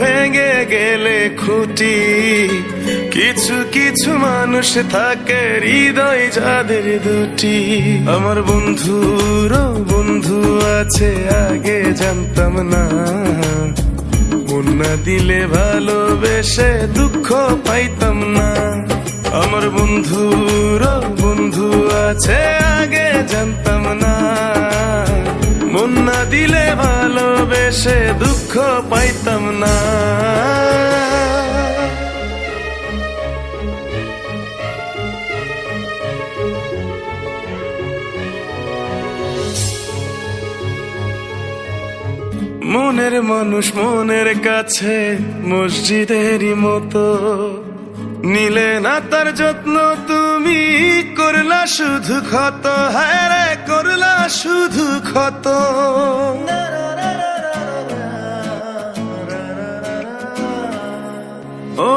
ভেঙে গেলে খুঁটি। কিছু কিছু মানুষ থাকে হৃদয় যাদের দুটি। আমার বন্ধুর বন্ধু আছে, আগে জানতাম না। না দিলে ভালোবেসে দুঃখ পাইতাম না। আমার বন্ধুর বন্ধু আছে, আগে জানতাম না। মন না দিলে ভালোবেসে দুঃখ পাইতাম না। মনের মানুষ মনের কাছে মসজিদেরই মতো। নিলে না তার যত্ন তুমি করলা শুধু ক্ষত হ্যাঁ করলা শুধু ক্ষত। ও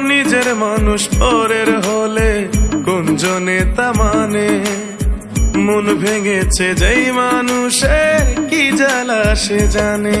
নিজের মানুষ পরের হলে কোন জনে তা মানে মন ভেঙেছে যেই মানুষে কি জ্বালা সে জানে।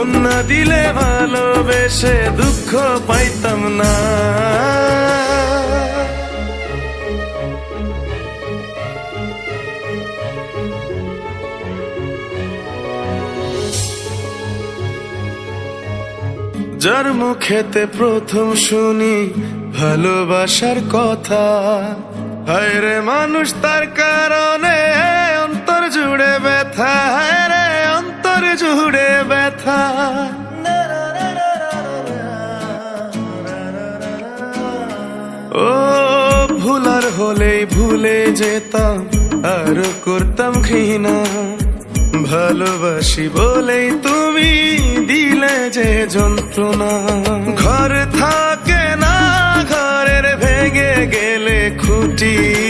মন দিলে ভালোবেসে দুঃখ পাইতাম না। যার মুখেতে প্রথম শুনি ভালোবাসার কথা হায় রে মানুষ তার কারণে অন্তর জুড়ে ব্যথা হায় রে জুড়ে ব্যথা। ও, ভুলার হলেই ভুলে যেতাম, আর করতাম ঘৃণা। ভালোবাসি বলেই তুমি দিলে যে যন্ত্রণা। ঘর থাকে না, ঘরের ভেঙে গেলে খুঁটি।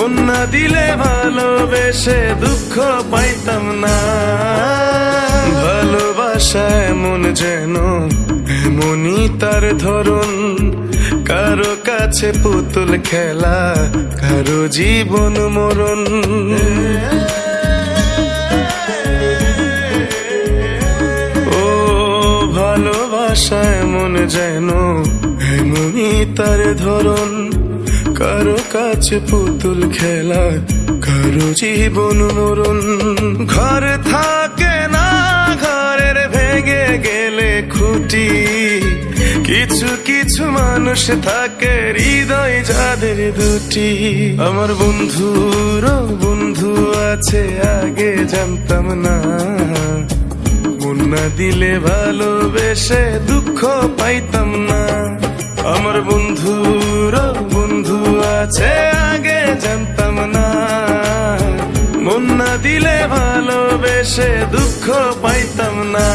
মন না দিলে ভালোবেসে দুঃখ পাইতাম না। ভালোবাসা এমন যেন, এমনই তার ধরন। কারও কাছে পুতুল খেলা, কারও জীবন মরণ। ও, ভালোবাসা এমন যেন, এমনই তার ধরন। কারও কাছে পুতুল খেলা, কারও জীবন মরণ। ঘর থাকে না, ঘরের ভেঙে গেলে খুঁটি। কিছু কিছু মানুষ থাকে, হৃদয় যাদের দুটি। আমার বন্ধুর বন্ধু আছে, আগে জানতাম না। মন না দিলে ভালোবেসে দুঃখ পাইতাম না। আমার বন্ধু আছে আগে জানতাম না। মন না দিলে ভালোবেসে দুঃখ পাইতাম না।